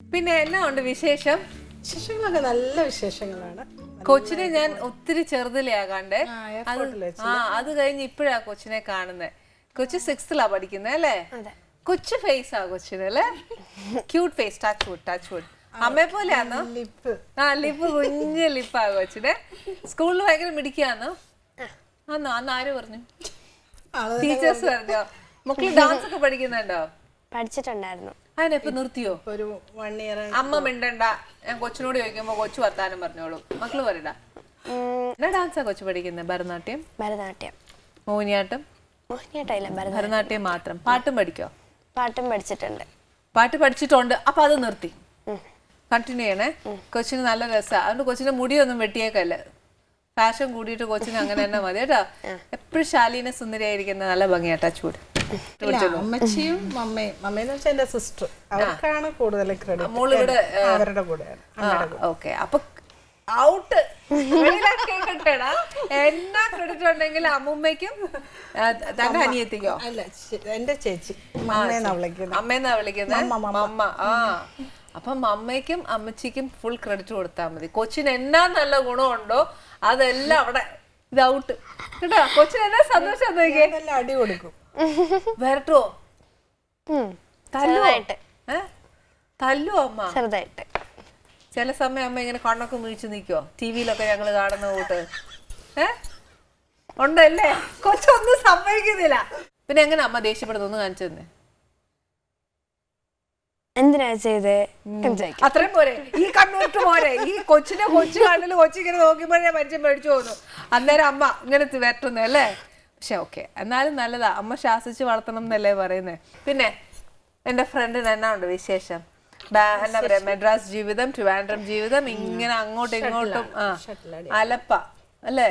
പിന്നെ എന്നാ ഉണ്ട് വിശേഷം? വിശേഷങ്ങളൊക്കെ നല്ല വിശേഷങ്ങളാണ്. കൊച്ചിനെ ഞാൻ ഒത്തിരി ചെറുതിലെയാകാണ്ടേ ആ, അത് ആ അത് കഴിഞ്ഞ് ഇപ്പോഴാ കൊച്ചിനെ കാണുന്നത് കൊച്ചു സിക്സ്ത്തിലാ പഠിക്കുന്നത് അല്ലേ? കൊച്ചു ഫേസ് ആ കൊച്ചിന് അല്ലേ? Cute face touch wood touch wood അമ്മയെ പോലെയാന്നോ? ലിപ്പ്. ആ ലിപ്പ് കുഞ്ഞ് ലിപ്പാ കൊച്ചിനെ. സ്കൂളിൽ ഭയങ്കര മിടിക്കാന്നോ ആന്നോ അന്ന് ആര് പറഞ്ഞു? ടീച്ചേഴ്സ് പറഞ്ഞോ. മക്കൾ ഡാൻസ് ഒക്കെ പഠിക്കുന്നുണ്ടോ? പഠിച്ചിട്ടുണ്ടായിരുന്നു. അതിനെപ്പോ നിർത്തിയോ? ഒരു വൺ ഇയർ അമ്മ മിണ്ടണ്ട. ഞാൻ കൊച്ചിനോട് ചോദിക്കുമ്പോ കൊച്ചു വർത്താനം പറഞ്ഞോളൂ. മക്കൾ പറയടാ. എന്നാ ഡാൻസാ കൊച്ചു പഠിക്കുന്നത് ഭരതനാട്യം? ഭരതനാട്യം. മോഹിനിയാട്ടം? മോഹിനിയാട്ടമില്ല ഭരത ഭരതനാട്യം മാത്രം. പാട്ടും പഠിക്കോ? പാട്ടും പഠിച്ചിട്ടുണ്ട്. പാട്ട് പഠിച്ചിട്ടുണ്ട്. അപ്പൊ അത് നിർത്തി. കണ്ടിന്യൂ ചെയ്യണേ. കൊച്ചിന് നല്ല രസമാണ് അതുകൊണ്ട് കൊച്ചിന്റെ മുടിയൊന്നും വെട്ടിയേക്കല്ല. ഫാഷൻ കൂടിയിട്ട് കൊച്ചിന് അങ്ങനെ തന്നെ മതി കേട്ടോ. എപ്പോഴും ശാലീന സുന്ദരിയായിരിക്കുന്ന നല്ല ഭംഗിയാട്ടാ ചൂട് അമ്മച്ചിയും മമ്മയും മമ്മയെന്ന് വെച്ചാൽ എന്റെ സിസ്റ്റർ അവർക്കാണ് കൂടുതൽ ക്രെഡിറ്റ് അവരുടെ കൂടെയാണ് ഓക്കെ അപ്പൊ ഔട്ട് കേക്കട്ടെടാ. എന്നാ ക്രെഡിറ്റ് ഉണ്ടെങ്കിൽ അമ്മൂമ്മയ്ക്കും തന്റെ അനിയത്തിക്കോ? അല്ല എന്റെ ചേച്ചി. മമ്മയെന്നാ വിളിക്കുന്നത്. അമ്മേന്നാ വിളിക്കുന്നത്? മമ്മ ആ. അപ്പൊ മമ്മയ്ക്കും അമ്മച്ചിക്കും ഫുൾ ക്രെഡിറ്റ് കൊടുത്താൽ മതി. കൊച്ചിന് എന്നാ നല്ല ഗുണമുണ്ടോ അതെല്ലാം അവിടെ ഇത് ഔട്ട് കേട്ടോ? കൊച്ചിന് എന്നാ സന്തോഷം അടി കൊടുക്കും. വരട്ടോ തല്ലുവോ? ചെറുതായിട്ട്. ഏ? തല്ലുവോ അമ്മ? ചെറുതായിട്ട്. ചില സമയം അമ്മ ഇങ്ങനെ കണ്ണൊക്കെ വീഴ്ച നിൽക്കോ ടി വിയിലൊക്കെ ഞങ്ങൾ കാണുന്ന കൂട്ട്. ഏ? ഉണ്ടല്ലേ? കൊച്ചൊന്നും സംഭവിക്കുന്നില്ല പിന്നെ എങ്ങനെ അമ്മ ദേഷ്യപ്പെടുന്നു? കാണിച്ചു തന്നെ. എന്തിനാ ചെയ്ത്? അത്രയും പോരെ. ഈ കണ്ണൂട്ട് പോരെ. ഈ കൊച്ചിനെ കൊച്ചു കണ്ണിൽ കൊച്ചിങ്ങനെ നോക്കിയപ്പോഴേ മരിച്ചു മേടിച്ചു പോകുന്നു. അന്നേരം അമ്മ ഇങ്ങനെ വരട്ടുന്നു അല്ലേ? പക്ഷെ ഓക്കെ എന്നാലും നല്ലതാ. അമ്മ ശാസിച്ച് വളർത്തണം എന്നല്ലേ പറയുന്നത് പിന്നെ എന്റെ ഫ്രണ്ടിന് എന്നാ ഉണ്ട് വിശേഷം? എന്താ പറയാ മെഡ്രാസ് ജീവിതം ട്രിവാൻഡ്രം ജീവിതം ഇങ്ങനെ അങ്ങോട്ടും ഇങ്ങോട്ടും ആ അലപ്പ അല്ലേ?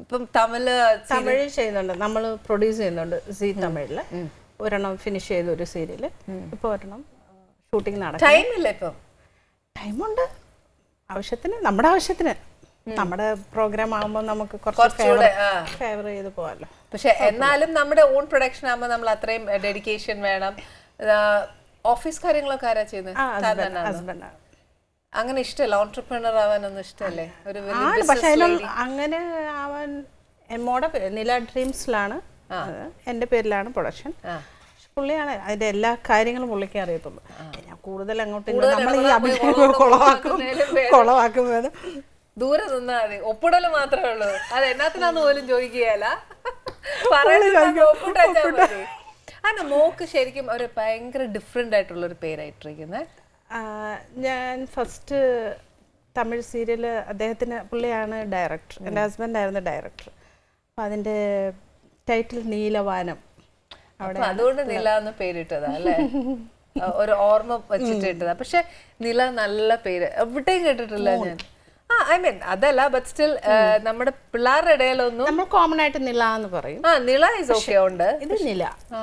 ഇപ്പം തമിഴ് തമിഴ് ചെയ്യുന്നുണ്ട്. നമ്മൾ പ്രൊഡ്യൂസ് ചെയ്യുന്നുണ്ട് സി തമിഴിൽ. ഒരെണ്ണം ഫിനിഷ് ചെയ്ത ഒരു സീരിയൽ. ഇപ്പൊ ഒരെണ്ണം ഷൂട്ടിംഗ് നടക്കും ടൈമില്ല ഇപ്പം? ടൈമുണ്ട് ആവശ്യത്തിന് നമ്മുടെ ആവശ്യത്തിന്. നമ്മുടെ പ്രോഗ്രാം ആകുമ്പോൾ നമുക്ക് കുറച്ച് ഫേവർ ചെയ്ത് പോകാമല്ലോ പക്ഷെ എന്നാലും നമ്മുടെ ഓൺ പ്രൊഡക്ഷൻ ആകുമ്പോൾ നമ്മൾ അത്രയും ഡെഡിക്കേഷൻ വേണം. ഓഫീസ് കാര്യങ്ങളൊക്കെ ആരാ ചെയ്യുന്നത്? ഹസ്ബൻഡാണ് അങ്ങനെ ഇഷ്ടമല്ല. ഓൺട്രപ്രണർ ആവാനൊന്നും ഇഷ്ടമല്ലേ? ഒരു പക്ഷെ അങ്ങനെ ആവാൻ മോടെ പേ- നില ഡ്രീംസിലാണ്. എന്റെ പേരിലാണ് പ്രൊഡക്ഷൻ. പുള്ളിയാണ് അതിന്റെ എല്ലാ കാര്യങ്ങളും പുള്ളിക്ക് അറിയത്തുള്ളൂ. ഞാൻ കൂടുതൽ അങ്ങോട്ട് നമ്മൾ ഈ അഭിനയം കുളവാക്കും. ദൂരെ നിന്നാ മതി. ഒപ്പിടൽ മാത്രമേ ഉള്ളൂ. അത് എന്നാത്തിനാന്ന് പോലും ചോദിക്കുകയല്ല. അല്ല മോക്ക് ശരിക്കും ഒരു ഭയങ്കര ഡിഫറെന്റ് ആയിട്ടുള്ള ഒരു പേരായിട്ടിരിക്കുന്നത് ഞാൻ ഫസ്റ്റ് തമിഴ് സീരിയൽ അദ്ദേഹത്തിന് പുള്ളിയാണ് ഡയറക്ടർ എന്റെ ഹസ്ബൻഡായിരുന്നു ഡയറക്ടർ അപ്പം അതിന്റെ ടൈറ്റിൽ നീലവാനം. അവിടെ അതുകൊണ്ട് നീല. എന്ന് പേരിട്ടതാ അല്ലേ? ഒരു ഓർമ്മ വെച്ചിട്ട് ഇട്ടതാ. പക്ഷെ നില നല്ല പേര്. എവിടെയും കേട്ടിട്ടില്ല ഞാൻ. ഐ മീൻ അതല്ല ബട്ട് സ്റ്റിൽ നമ്മുടെ പിള്ളേരുടെ ഇടയിലൊന്നും നമ്മൾ കോമൺ ആയിട്ട് നില എന്ന് പറയും. ആ നില ഇസ് ഓക്കെ ഉണ്ട്. ഇത് നില. ആ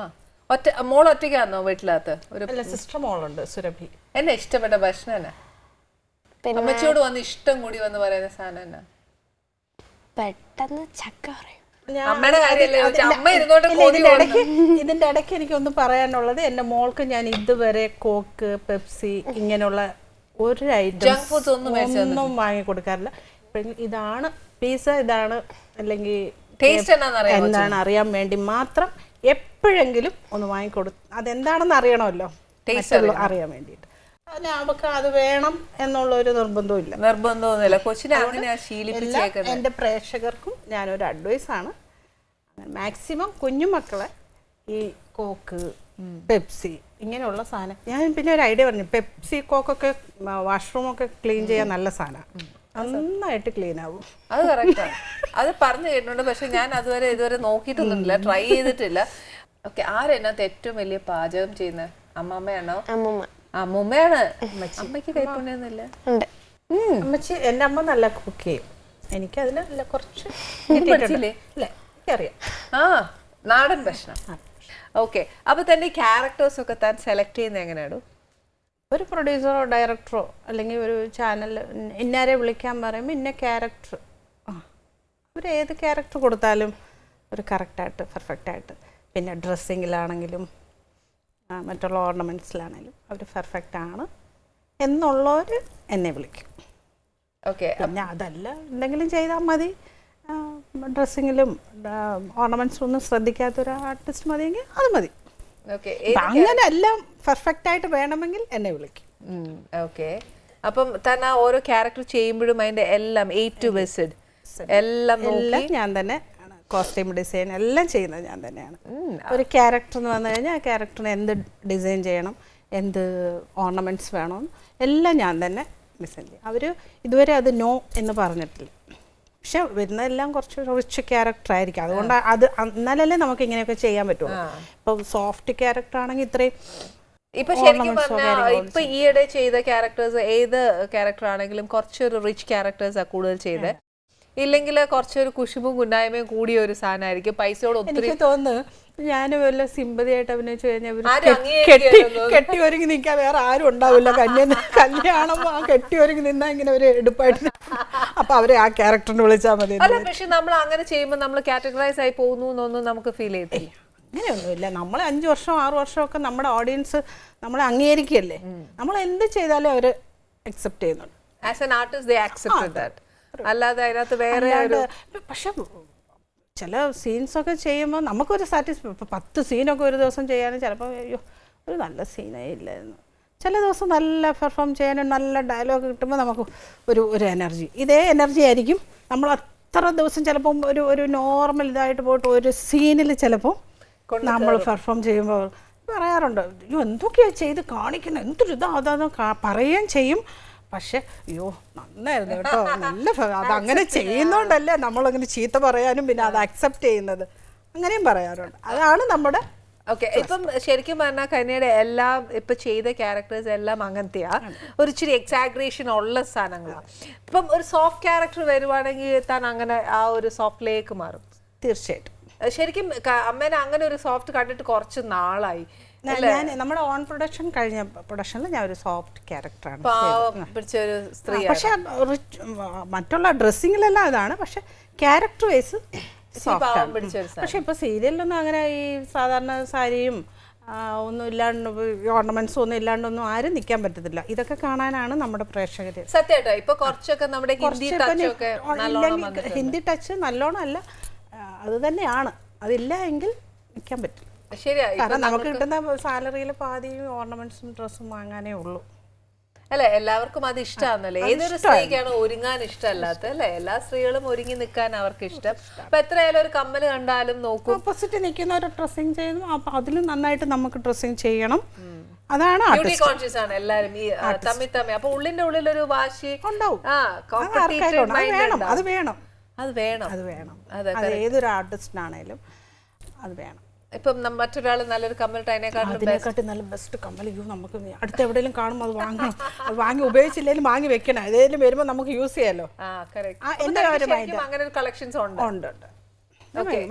ഒറ്റ മോൾ ഒറ്റയ്ക്കാന്നോ വീട്ടിലകത്ത്? ഒരു അല്ല സിസ്റ്റർ മോളുണ്ട് സുരഭി. എന്നെ ഇഷ്ടപ്പെട്ട ഭക്ഷണം അമ്മച്ചിയോട് വന്ന് ഇഷ്ടം കൂടി വന്ന് പറയുന്ന സാധനം എന്നാ? പെട്ടെന്ന് ചക്ക പറയും. ഇതിന്റെ ഇടയ്ക്ക് എനിക്ക് ഒന്ന് എനിക്കൊന്ന് പറയാനുള്ളത് എന്റെ മോൾക്ക് ഞാൻ ഇതുവരെ കോക്ക് പെപ്സി ഇങ്ങനെയുള്ള ഒരു ഐറ്റം ഒന്നും വാങ്ങി കൊടുക്കാറില്ല ഇതാണ് പിസ്സ ഇതാണ് അല്ലെങ്കിൽ എന്താണ് അറിയാൻ വേണ്ടി മാത്രം എപ്പോഴെങ്കിലും ഒന്ന് വാങ്ങിക്കൊടു അതെന്താണെന്ന് അറിയണമല്ലോ. അറിയാൻ വേണ്ടിയിട്ട്. അവക്ക് അത് വേണം എന്നുള്ള ഒരു നിർബന്ധവും ഇല്ല. നിർബന്ധമൊന്നുമില്ല. കൊച്ചിനെ അങ്ങനെയാ എല്ലാം ശീലിപ്പിച്ചേക്കുന്നത്. എന്റെ പ്രേക്ഷകർക്കും ഞാനൊരു അഡ്വൈസാണ് മാക്സിമം കുഞ്ഞുമക്കളെ ഈ കോക്ക് പെപ്സി ഇങ്ങനെയുള്ള സാധനം. ഞാൻ പിന്നെ ഒരു ഐഡിയ പറഞ്ഞു പെപ്സി കോക്കൊക്കെ വാഷ്റൂമൊക്കെ ക്ലീൻ ചെയ്യാൻ നല്ല സാധനമാണ് നന്നായിട്ട് ക്ലീൻ ആവും. അത് കറക്റ്റാണ് അത് പറഞ്ഞു കേട്ടിട്ടുണ്ട് പക്ഷെ ഞാൻ അതുവരെ ഇതുവരെ നോക്കിയിട്ടൊന്നുമില്ല ട്രൈ ചെയ്തിട്ടില്ല. ഓക്കെ ആരെന്നകത്ത് ഏറ്റവും വലിയ പാചകം ചെയ്യുന്നത് അമ്മമ്മയാണോ? അമ്മമ്മ. അമ്മൂമ്മയാണ്. അമ്മയ്ക്ക് കൈപ്പുണ്യൊന്നുമില്ല ഉണ്ട്. അമ്മച്ചി എന്റെ അമ്മ നല്ല കുക്ക് ചെയ്യും. എനിക്ക് നല്ല കുറച്ച് അറിയാം ആ നാടൻ ഭക്ഷണം. ഓക്കെ അപ്പോൾ തന്നെ ക്യാരക്ടേഴ്സ് ഒക്കെ താൻ സെലക്ട് ചെയ്യുന്നത് എങ്ങനെയാണ്? ഒരു പ്രൊഡ്യൂസറോ ഡയറക്ടറോ അല്ലെങ്കിൽ ഒരു ചാനൽ ഇന്നാരെ വിളിക്കാൻ പറയുമ്പോൾ ഇന്ന ക്യാരക്ടർ അവർ ഏത് ക്യാരക്ടർ കൊടുത്താലും ഒരു കറക്റ്റായിട്ട് പെർഫെക്റ്റായിട്ട് പിന്നെ ഡ്രസ്സിങ്ങിലാണെങ്കിലും മറ്റുള്ള ഓർണമെന്റ്സിലാണെങ്കിലും അവർ പെർഫെക്റ്റ് ആണ് എന്നുള്ളവർ എന്നെ വിളിക്കും. ഓക്കെ പിന്നെ അതല്ല എന്തെങ്കിലും ചെയ്താൽ മതി. ഡ്രസ്സിങ്ങിലും ഓർണമെന്റ്സും ഒന്നും ശ്രദ്ധിക്കാത്ത ഒരു ആർട്ടിസ്റ്റ് മതിയെങ്കിൽ അത് മതി. അങ്ങനെ എല്ലാം പെർഫെക്റ്റ് ആയിട്ട് വേണമെങ്കിൽ എന്നെ വിളിക്കും. ഓക്കെ അപ്പം താൻ ആ ഓരോ ക്യാരക്ടർ ചെയ്യുമ്പോഴും അതിന്റെ എല്ലാം എ ടു വിസിഡ് എല്ലാം എല്ലാം ഞാൻ തന്നെ കോസ്റ്റ്യൂം ഡിസൈൻ എല്ലാം ചെയ്യുന്നത് ഞാൻ തന്നെയാണ്. ഒരു ക്യാരക്ടർ എന്ന് വന്നു കഴിഞ്ഞാൽ ആ ക്യാരക്ടറിന് എന്ത് ഡിസൈൻ ചെയ്യണം എന്ത് ഓർണമെന്റ്സ് വേണം എല്ലാം ഞാൻ തന്നെ ഡിസൈൻ ചെയ്യും. അവർ ഇതുവരെ അത് നോ എന്ന് പറഞ്ഞിട്ടില്ല. പക്ഷെ വരുന്നതെല്ലാം കുറച്ച് റിച്ച് ക്യാരക്ടർ ആയിരിക്കും. അതുകൊണ്ട് അത് എന്നാലല്ലേ നമുക്ക് ഇങ്ങനെയൊക്കെ ചെയ്യാൻ പറ്റുള്ളൂ. ഇപ്പം സോഫ്റ്റ് ക്യാരക്ടർ ആണെങ്കിൽ ഇത്രയും ഇപ്പൊ ശരിക്കും പറഞ്ഞാൽ ഇപ്പൊ ഈയിടെ ചെയ്ത ക്യാരക്ടേഴ്സ് ഏത് ക്യാരക്ടർ ആണെങ്കിലും കുറച്ചൊരു റിച്ച് ക്യാരക്ടേഴ്സാണ് കൂടുതൽ ചെയ്ത്. ഇല്ലെങ്കിൽ കുറച്ചൊരു കുശുമ്പും കുണ്ടായ്മയും കൂടിയ ഒരു സാധനമായിരിക്കും. പൈസയോട് ഒത്തിരി തോന്നുന്നു ഞാൻ വല്ല സിമ്പതിയായിട്ട് അഭിനയിച്ചു കഴിഞ്ഞാൽ കെട്ടി കെട്ടി ഒരുങ്ങി നിൽക്കാൻ വേറെ ആരും ഉണ്ടാവില്ല. കല്യാണം കല്യാണം ആ കെട്ടി ഒരുങ്ങി നിന്നാ ഇങ്ങനെ ഒരു എടുപ്പായിട്ട്. അപ്പൊ അവരെ ആ ക്യാരക്ടറിന് വിളിച്ചാൽ മതി അല്ല പക്ഷെ നമ്മൾ അങ്ങനെ ചെയ്യുമ്പോൾ നമ്മൾ കാറ്റഗറൈസ് ആയി പോകുന്നു എന്നൊന്നും നമുക്ക് ഫീൽ ചെയ്തില്ല അങ്ങനെയൊന്നുമില്ല. നമ്മൾ അഞ്ച് വർഷം ആറ് ഒക്കെ നമ്മുടെ ഓഡിയൻസ് നമ്മളെ അംഗീകരിക്കുകയല്ലേ? നമ്മൾ എന്ത് ചെയ്താലും അവർ അക്സെപ്റ്റ് ചെയ്യുന്നുണ്ട്. As an artist they accept that അല്ലാതെ അതിനകത്ത് വേറെ പക്ഷെ ചില സീൻസൊക്കെ ചെയ്യുമ്പോൾ നമുക്കൊരു സാറ്റിസ്ഫൈ ഇപ്പം പത്ത് സീനൊക്കെ ഒരു ദിവസം ചെയ്യാനും ചിലപ്പോൾ അയ്യോ ഒരു നല്ല സീനേ ഇല്ലായിരുന്നു. ചില ദിവസം നല്ല പെർഫോം ചെയ്യാനും നല്ല ഡയലോഗ് കിട്ടുമ്പോൾ നമുക്ക് ഒരു ഒരു എനർജി. ഇതേ എനർജി ആയിരിക്കും. നമ്മൾ അത്ര ദിവസം ചിലപ്പം ഒരു ഒരു നോർമൽ ഇതായിട്ട് പോയിട്ട് ഒരു സീനിൽ ചിലപ്പോൾ നമ്മൾ പെർഫോം ചെയ്യുമ്പോൾ പറയാറുണ്ട് അയ്യോ എന്തൊക്കെയാണ് ചെയ്ത് കാണിക്കണം? എന്തൊരു ഇതാ അതാ പറയുകയും ചെയ്യും. പക്ഷെ അയ്യോ നന്നായിരുന്നു കേട്ടോ. നല്ല അതങ്ങനെ ചെയ്യുന്നോണ്ടല്ലേ നമ്മളങ്ങനെ ചീത്ത പറയാനും പിന്നെ അത് അക്സെപ്റ്റ് ചെയ്യുന്നത്. അങ്ങനെയും പറയാറുണ്ട്. അതാണ് നമ്മുടെ ഓക്കെ ഇപ്പം ശരിക്കും പറഞ്ഞാൽ കന്യയുടെ എല്ലാം ഇപ്പം ചെയ്ത ക്യാരക്ടേഴ്സ് എല്ലാം അങ്ങനത്തെയാ. ഒരു ഇച്ചിരി എക്സാഗ്രേഷൻ ഉള്ള സാധനങ്ങളാണ് ഇപ്പം ഒരു സോഫ്റ്റ് ക്യാരക്ടർ വരുവാണെങ്കിൽ താൻ അങ്ങനെ ആ ഒരു സോഫ്റ്റിലേക്ക് മാറും. തീർച്ചയായിട്ടും. ശരിക്കും അമ്മേനെ അങ്ങനെ ഒരു സോഫ്റ്റ് കണ്ടിട്ട് കുറച്ച് നാളായി. ഞാൻ നമ്മുടെ ഓൺ പ്രൊഡക്ഷൻ കഴിഞ്ഞ പ്രൊഡക്ഷനിൽ ഞാൻ ഒരു സോഫ്റ്റ് ക്യാരക്ടറാണ് സ്ത്രീ പക്ഷെ മറ്റുള്ള ഡ്രസ്സിങ്ങിലെല്ലാം ഇതാണ്. പക്ഷെ ക്യാരക്ടർ വൈസ് പക്ഷെ ഇപ്പൊ സീരിയലിലൊന്നും അങ്ങനെ ഈ സാധാരണ സാരിയും ഒന്നും ഇല്ലാണ്ട് ഓർണമെന്റ്സും ഒന്നും ഇല്ലാണ്ടൊന്നും ആരും നിൽക്കാൻ പറ്റത്തില്ല. ഇതൊക്കെ കാണാനാണ് നമ്മുടെ പ്രേക്ഷകര്. സത്യമായിട്ടോ ഇപ്പൊ കുറച്ചൊക്കെ നമ്മുടെ ഹിന്ദി ടച്ച് നല്ലോണം അല്ല അത് തന്നെയാണ്. അതില്ല എങ്കിൽ നിൽക്കാൻ പറ്റും. ശരിയാ. കാരണം നമുക്ക് കിട്ടുന്ന സാലറിയിൽ പാതിയും ഓർണമെന്റ്സും ഡ്രസ്സും വാങ്ങാനേ ഉള്ളൂ. അല്ലെ? എല്ലാവർക്കും അത് ഇഷ്ടമാണല്ലേ ഏതൊരു സ്ത്രീക്കാണ് ഒരുങ്ങാൻ ഇഷ്ടമല്ലാത്ത അല്ലെ? എല്ലാ സ്ത്രീകളും ഒരുങ്ങി നിൽക്കാൻ അവർക്ക് ഇഷ്ടം അപ്പൊ എത്രയായാലും ഒരു കമ്മൽ കണ്ടാലും നോക്കും. ഓപ്പോസിറ്റ് നിൽക്കുന്ന ഒരു ഡ്രസ്സിങ് ചെയ്യുന്നു. അപ്പൊ അതിലും നന്നായിട്ട് നമുക്ക് ഡ്രസ്സിങ് ചെയ്യണം. അതാണ് ബ്യൂട്ടി കോൺഷ്യസ് ആണ് എല്ലാരും ഈ തമ്മി തമ്മി അപ്പൊ ഉള്ളിന്റെ ഉള്ളിൽ ഒരു വാശി ഉണ്ടാവും. അത് വേണം. അത് വേണം. അത് വേണം. അത് ഏതൊരു ആർട്ടിസ്റ്റിനാണേലും അത് വേണം. ഇപ്പം മറ്റൊരാൾ നല്ലൊരു കമ്മലിട്ട് അതിനെക്കാട്ടിലും അതിനെക്കാട്ടി നല്ല ബെസ്റ്റ് കമ്മൽ യൂ നമുക്ക് അടുത്ത് എവിടെയെങ്കിലും കാണുമ്പോൾ അത് വാങ്ങണം. അത് വാങ്ങി ഉപയോഗിച്ചില്ലെങ്കിലും വാങ്ങി വെക്കണം. ഏതെങ്കിലും വരുമ്പോൾ നമുക്ക് യൂസ് ചെയ്യാലോ. ആ. അങ്ങനെ ഒരു കളക്ഷൻസ് ഉണ്ട്. ഉണ്ട്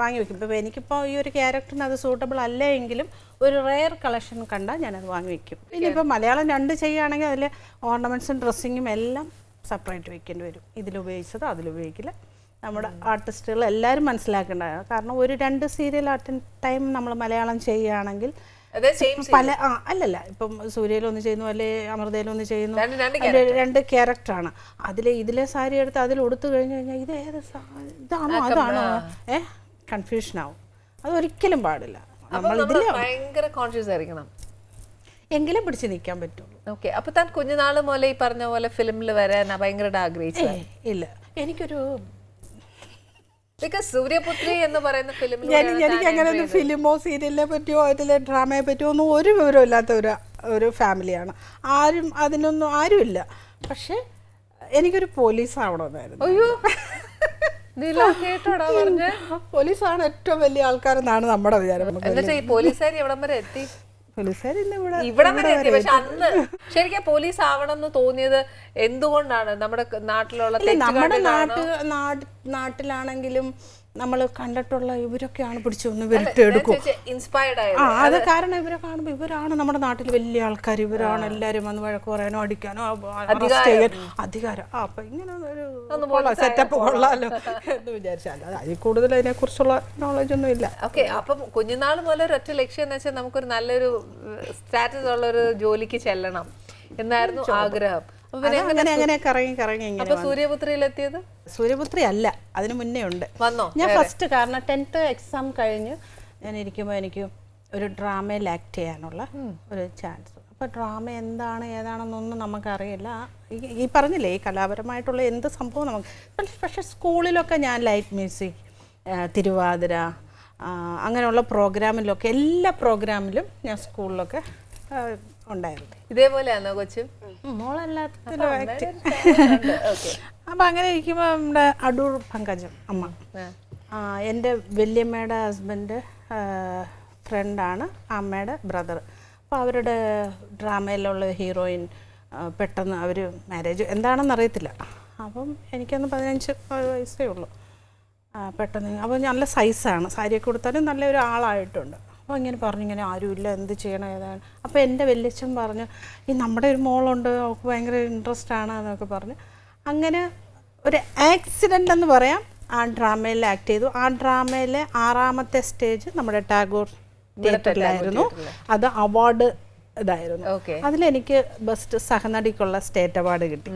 വാങ്ങി വെക്കും. ഇപ്പം എനിക്കിപ്പോൾ ഈ ഒരു ക്യാരക്ടറിന് അത് സൂട്ടബിൾ അല്ല എങ്കിലും ഒരു റെയർ കളക്ഷൻ കണ്ടാൽ ഞാനത് വാങ്ങി വെക്കും. ഇനിയിപ്പോൾ മലയാളം രണ്ട് ചെയ്യുകയാണെങ്കിൽ അതിൽ ഓർണമെന്റ്സും ഡ്രസ്സിങ്ങും എല്ലാം സെപ്പറേറ്റ് വെക്കേണ്ടി വരും. ഇതിലുപയോഗിച്ചത് അതിലുപയോഗിക്കില്ല നമ്മുടെ ആർട്ടിസ്റ്റുകൾ എല്ലാവരും മനസ്സിലാക്കേണ്ടതാണ്. കാരണം ഒരു രണ്ട് സീരിയൽ അറ്റ് ടൈം നമ്മൾ മലയാളം ചെയ്യുകയാണെങ്കിൽ പല ആ അല്ലല്ല ഇപ്പം സൂര്യയിലൊന്ന് ചെയ്യുന്നു അല്ലെ അമൃതയിലൊന്ന് ചെയ്യുന്നു രണ്ട് ക്യാരക്ടറാണ് അതിലെ ഇതിലെ സാരി എടുത്ത് അതിൽ ഉടുത്തു കഴിഞ്ഞു കഴിഞ്ഞാൽ ഇത് ഏത് ഇതാണോ അതാണോ? ഏ കൺഫ്യൂഷൻ ആവും. അത് ഒരിക്കലും പാടില്ല. നമ്മൾ ഭയങ്കര കോൺഷ്യസ് ആയിരിക്കണം. എങ്കിലും പിടിച്ച് നിൽക്കാൻ പറ്റുള്ളൂ. ഓക്കെ അപ്പൊ താൻ കുഞ്ഞുനാൾ മുതലേ ഈ പറഞ്ഞ പോലെ ഫിലിമിൽ വരാൻ ഭയങ്കരമായിട്ട് ആഗ്രഹിച്ചു ഇല്ല. എനിക്കൊരു സൂര്യപുത്രി എന്ന് പറയുന്ന ഫിലിമിൽ ഞാൻ എനിക്ക് അങ്ങനെ ഒരു ഫിലിമോ സീരിയലിനെ പറ്റിയോ അതിലെ ഡ്രാമയെ പറ്റിയോ ഒന്നും ഒരു വിവരം ഇല്ലാത്ത ഒരു ഒരു ഫാമിലിയാണ് ആരും അതിനൊന്നും ആരുമില്ല പക്ഷേ എനിക്കൊരു പോലീസ് ആവണമെന്നായിരുന്നു. അയ്യോ. പോലീസാണ് ഏറ്റവും വലിയ ആൾക്കാരെന്നാണ് നമ്മുടെ വിചാരം. പോലീസുകാർ എവിടം വരെ എത്തി? പോലീസുകാർ ഇന്ന് ഇവിടെ ഇവിടെ വരെ എത്തി. പക്ഷെ അന്ന് ശരിക്കും പോലീസ് ആവണം എന്ന് തോന്നിയത് എന്തുകൊണ്ടാണ് നമ്മുടെ നാട്ടിലുള്ള നമ്മുടെ നാട്ട് നാട് നാട്ടിലാണെങ്കിലും നമ്മൾ കണ്ടിട്ടുള്ള ഇവരൊക്കെയാണ് പിടിച്ചൊന്ന് വിരട്ടെടുക്കും ഇൻസ്പയർഡ് ആ അത് കാരണം ഇവരെ കാണുമ്പോൾ ഇവരാണ് നമ്മുടെ നാട്ടിൽ വലിയ ആൾക്കാർ ഇവരാണ് എല്ലാവരും വന്ന് വഴക്ക് പറയാനോ അടിക്കാനോ ചെയ്യാൻ അധികാരം. ആ അപ്പൊ ഇങ്ങനെ ഒരു സെറ്റപ്പ് കൊള്ളാലോ എന്ന് വിചാരിച്ചാൽ അത് അതിൽ കൂടുതൽ അതിനെ കുറിച്ചുള്ള നോളജ് ഒന്നും ഇല്ല. ഓക്കെ അപ്പം കുഞ്ഞുനാൾ മുതൽ ഒരൊറ്റ ലക്ഷ്യം എന്ന് വെച്ചാൽ നമുക്കൊരു നല്ലൊരു സ്റ്റാറ്റസ് ഉള്ള ഒരു ജോലിക്ക് ചെല്ലണം. എന്നായിരുന്നു ആഗ്രഹം. അങ്ങനെ അങ്ങനെ കറങ്ങി കറങ്ങി ഇങ്ങനെ അപ്പൊ സൂര്യപുത്രിയിലെത്തിയത്? സൂര്യപുത്രി അല്ല അതിന് മുന്നേ ഉണ്ട്. വന്നോ? ഞാൻ ഫസ്റ്റ് കാരണം ടെൻത്ത് എക്സാം കഴിഞ്ഞ് ഞാൻ ഇരിക്കുമ്പോൾ എനിക്ക് ഒരു ഡ്രാമയിൽ ആക്ട് ചെയ്യാനുള്ള ഒരു ചാൻസ് അപ്പോൾ ഡ്രാമ എന്താണ് ഏതാണെന്നൊന്നും നമുക്കറിയില്ല. ഈ- പറഞ്ഞില്ലേ ഈ കലാപരമായിട്ടുള്ള എന്ത് സംഭവം നമുക്ക് പക്ഷെ- സ്കൂളിലൊക്കെ ഞാൻ ലൈറ്റ് മ്യൂസിക് തിരുവാതിര അങ്ങനെയുള്ള പ്രോഗ്രാമിലൊക്കെ എല്ലാ പ്രോഗ്രാമിലും ഞാൻ സ്കൂളിലൊക്കെ ഉണ്ടായിരുന്നു. ഇതേപോലെയാണോ കൊച്ചു? അപ്പം അങ്ങനെ ഇരിക്കുമ്പോൾ നമ്മുടെ അടൂർ പങ്കജം അമ്മ. എന്റെ വല്യമ്മയുടെ ഹസ്ബൻഡ് ഫ്രണ്ടാണ് അമ്മയുടെ ബ്രദർ അപ്പോൾ അവരുടെ ഡ്രാമയിലുള്ള ഹീറോയിൻ പെട്ടെന്ന് അവർ മാരേജ് എന്താണെന്ന് അറിയത്തില്ല. അപ്പം എനിക്കൊന്ന് പതിനഞ്ച് വയസ്സേ ഉള്ളൂ. പെട്ടെന്ന്. അപ്പോൾ നല്ല സൈസാണ് സാരിയൊക്കെ കൊടുത്താലും നല്ലൊരു ആളായിട്ടുണ്ട്. അപ്പോൾ ഇങ്ങനെ പറഞ്ഞു ഇങ്ങനെ ആരുമില്ല എന്ത് ചെയ്യണം ഏതാണ്? അപ്പോൾ എന്റെ വല്യച്ഛൻ പറഞ്ഞു ഈ നമ്മുടെ ഒരു മോളുണ്ട് അവൾക്ക് ഭയങ്കര ഇൻട്രസ്റ്റ് ആണ് എന്നൊക്കെ പറഞ്ഞ്. അങ്ങനെ ഒരു ആക്സിഡന്റ് എന്ന് പറയാം ആ ഡ്രാമയിൽ ആക്ട് ചെയ്തു. ആ ഡ്രാമയിലെ ആറാമത്തെ സ്റ്റേജ് നമ്മുടെ ടാഗോർ തിയേറ്ററിലായിരുന്നു. അത് അവാർഡ് ഇതായിരുന്നു. അതിലെനിക്ക് ബെസ്റ്റ് സഹനടിക്കുള്ള സ്റ്റേറ്റ് അവാർഡ് കിട്ടി.